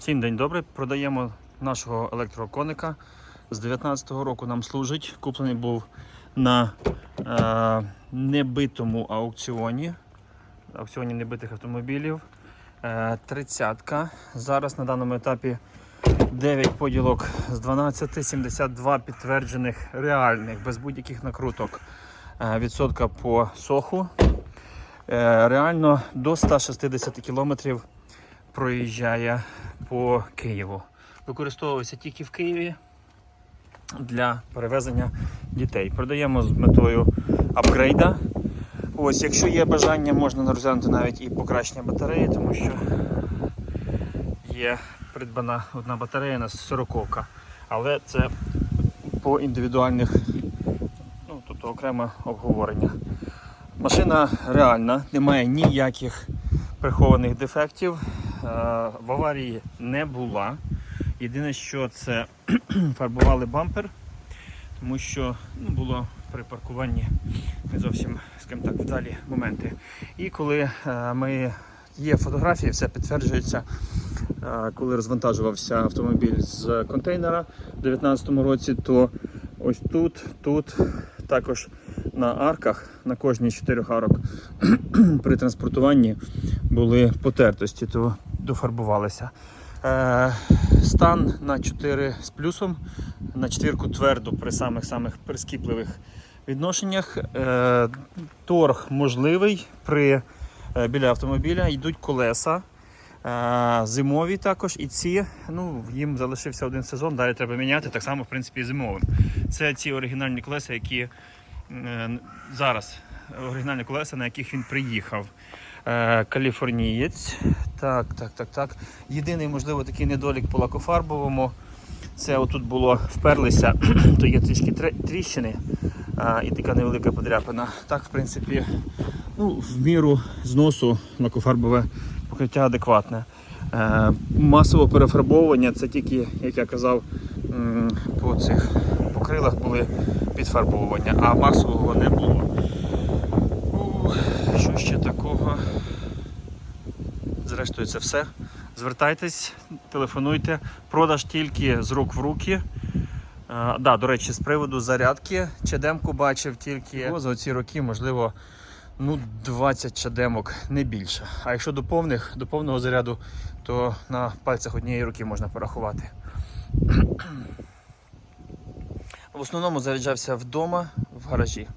Всім день добрий. Продаємо нашого електроконика. З 19-го року нам служить. Куплений був на е, небитому аукціоні. Аукціоні небитих автомобілів. Е, 30-ка. Зараз на даному етапі 9 поділок з 12, 72 підтверджених реальних, без будь-яких накруток. Е, відсотка по соху. Е, реально до 160 кілометрів проїжджає по Києву. Використовується тільки в Києві для перевезення дітей. Продаємо з метою апгрейда. Ось, якщо є бажання, можна розглянути навіть і покращення батареї, тому що є придбана одна батарея на 40 але це по індивідуальних, ну, тобто окреме обговорення. Машина реальна, немає ніяких прихованих дефектів. Е, В аварії не була. Єдине, що це фарбували бампер, тому що ну, було при паркуванні не зовсім скажімо так, вдалі моменти. І коли е, ми є фотографії, все підтверджується. Е, Коли розвантажувався автомобіль з контейнера у 2019 році, то ось тут, тут також на арках, на кожній чотирьох арок при транспортуванні були потертості, то дофарбувалися. Е, стан на 4 з плюсом, на четвірку твердо при самих-самих прискіпливих відношеннях. Е, торг можливий при, е, біля автомобіля йдуть колеса. Е, Зимові також і ці, ну їм залишився один сезон, далі треба міняти, так само в принципі і зимовим. Це ці оригінальні колеса, які е, зараз оригінальні колеса, на яких він приїхав. Е, Каліфорнієць. Так, так, так, так. Єдиний, можливо, такий недолік по лакофарбовому. Це отут було вперлися, то є трішки тріщини а, і така невелика подряпина. Так, в принципі, ну, в міру зносу лакофарбове покриття адекватне. Е, масове перефарбовування це тільки, як я казав, по цих по крилах були підфарбовування, а масового не було. У, що ще такого? Зрештою, це все. Звертайтесь, телефонуйте. Продаж тільки з рук в руки. Е, да, до речі, з приводу зарядки чадемку бачив тільки за ці роки, можливо, ну, 20 чадемок, не більше. А якщо до повних, до повного заряду, то на пальцях однієї руки можна порахувати. В основному заряджався вдома в гаражі.